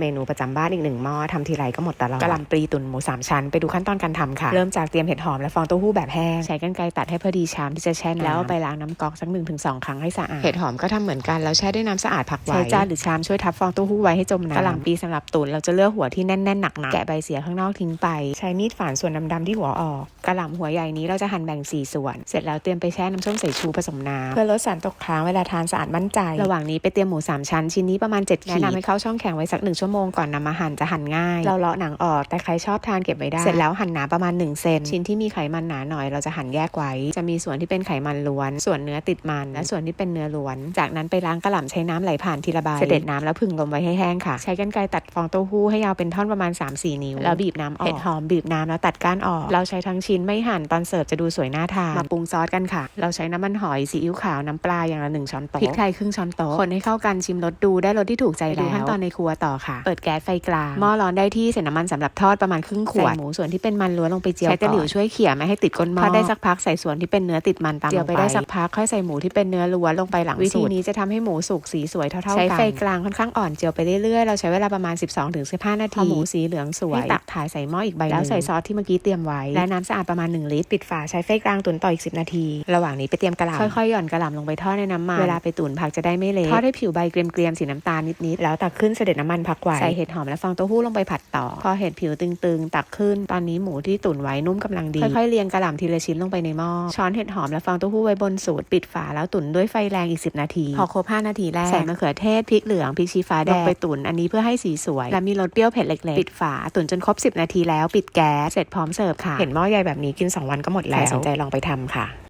เมนูประจำบ้านอีกหนึ่งหม้อทำทีไรก็หมดตลอดกะหล่ำปลีตุ๋นหมูสามชั้น ไปดูขั้นตอนการทำค่ะ เริ่มจากเตรียมเห็ดหอมและฟองเต้าหู้แบบแห้ง ใช้กรรไกรตัดให้พอดีชามที่จะแช่น้ำแล้วเอาไปล้างน้ำก๊อกสักหนึ่งถึงสองครั้งให้สะอาด เห็ดหอมก็ทำเหมือนกันแล้วแช่ด้วยน้ำสะอาดพักไว้ใช้จานหรือชามช่วยทับฟองเต้าหู้ไว้ให้จมน้ำกะหล่ำปลีสำหรับตุ๋นเราจะเลือกหัวที่แน่นๆหนักๆแกะใบเสียข้างนอกทิ้งไป ใช้มีดฝานส่วนดำๆที่หัวออกกะหล่ำหัวใหญ่นี้เราจะหั่นแบ่งสี่ส่วน เสร็จแล้วเตรียมไปแช่น้ำส้มสายชูผสมน้ำเพื่อลดสารตกค้างเวลาทานสะอาดมั่นใจ ระหว่างนี้ไปเตรียมหมูสามชั้นชิ้นนี้ประมาณ7ขีดแนะนำให้เข้าช่องแข็งไว้สักหนึ่งชั่วโมงก่อนนำมาหั่นจะหั่นง่าย เราเลาะหนังออกแต่ใครชอบทานเก็บไว้ได้ เสร็จแล้วหั่นหนาประมาณ1เซนชิ้นที่มีไขมันหนาหน่อยเราจะหั่นแยกไว้ จะมีส่วนที่เป็นไขมันล้วน ส่วนเนื้อติดมันและส่วนที่เป็นเนื้อล้วน จากนั้นไปล้างกระหล่ำใช้น้ำไหลผ่านทีละใบเสด็จน้ำแล้วผึ่งลมไว้ให้แห้งค่ะ ใช้กรรไกรตัดฟองเต้าหู้ให้ยาวเป็นท่อนประมาณ 3-4 นิ้วแล้วบีบน้ำออกเห็ดหอมบีบน้ำแล้วตัดก้านออก เราใช้ทั้งชิ้นไม่หั่นตอนเสิร์ฟจะดูสวยน่าทานมาปรุงซอสกันค่ะ เราใช้น้ำมันหอยซีอิ๊วขาวน้ำปลาอย่างละหนึ่งช้อนโต๊ะพริกไทยครึ่งช้อนโต๊ะคนให้เข้ากันชิมรสดูได้รสที่ถูกใจแล้วขั้นตอนในครัวต่อค่ะเปิดแก๊สไฟกลาง หม้อร้อนได้ที่ใส่น้ำมันสำหรับทอดประมาณครึ่งขวด ใส่หมูส่วนที่เป็นมันล้วนลงไปเจียวใช้ตะหลิวช่วยเขี่ยไม่ให้ติดก้นหม้อทอดได้สักพักใส่ส่วนที่เป็นเนื้อติดมันตามเจียวไปได้สักพักค่อยใส่หมูที่เป็นเนื้อล้วนลงไปหลังวิธีนี้จะทำให้หมูสุกสีสวยเท่าๆกัน ใช้ไฟกลางค่อนข้างอ่อนเจียวไปเรื่อยๆ เราใช้เวลาประมาณ 12-15 นาที พอหมูสีเหลืองสวยให้ตักถ่ายใส่หม้ออีกใบแล้วใส่ซอสที่เมื่อกี้เตรียมไว้ และน้ำสะอาดประมาณ 1 ลิตร ปิดฝาใช้ไฟกลางตุ๋นต่ออีก 10 นาที ระหว่างนี้ไปเตรียมกระหล่ำค่อยๆ หย่อนกระหล่ำลงไปทอดในน้ำมัน เวลาไปตุ๋นผักจะได้ไม่เละทอดให้ผิวใบเกรียมๆสีน้ำตาลนิดๆ แล้วตักขึ้นเสด็จน้ำมันพักไว้ใส่เห็ดหอมและฟองเต้าหู้ลงไปผัดต่อ พอเห็ดผิวตึงๆ ตักขึ้น ตอนนี้หมูที่ตุ๋นไว้นุ่มกำลังดี ค่อยๆเรียงกระหล่ำทีละชิ้นลงไปในหม้อ ช้อนเห็ดหอมและฟองเต้าหู้ไว้บนสูตรปิดฝาแล้วตุ๋นด้วยไฟแรงอีก 10 นาที พอครบ5นาทีแรกใส่มะเขือเทศพริกเหลืองพริกชี้ฟ้าแดงลงไปตุ๋นอันนี้เพื่อให้สีสวย และมีรสเปรี้ยวเผ็ดเล็กๆ ปิดฝาตุ๋นจนครบ 10 นาทีแล้วปิดแก๊สเสร็จพร้อมเสิร์ฟค่ะ เห็นหม้อใหญ่แบบนี้กิน 2 วันก็หมดแล้วสนใจลองไปทำค่ะ